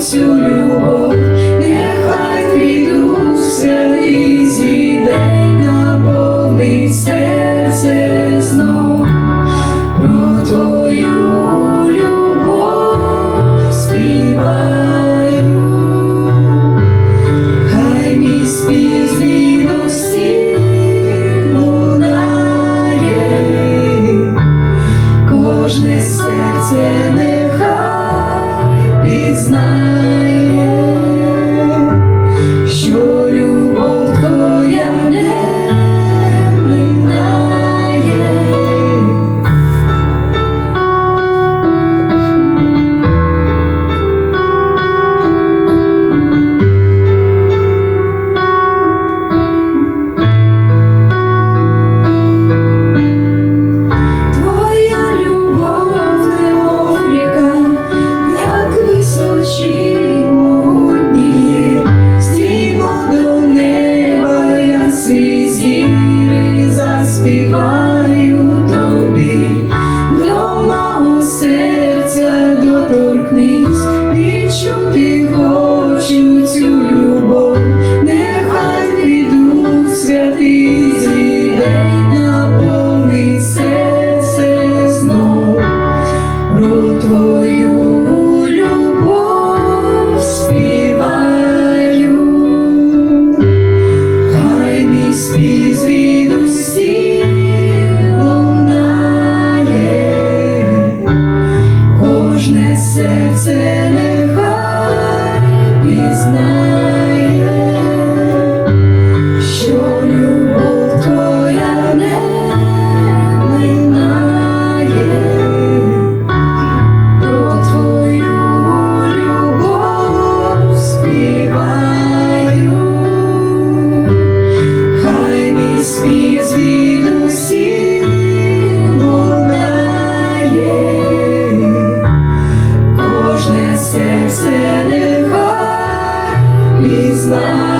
Цю любов, нехай твій дух святий зійде, наповнить серце знов. Про твою любов співаю, хай мій спів кожне серце нехай smile. Lord. серце не Islam.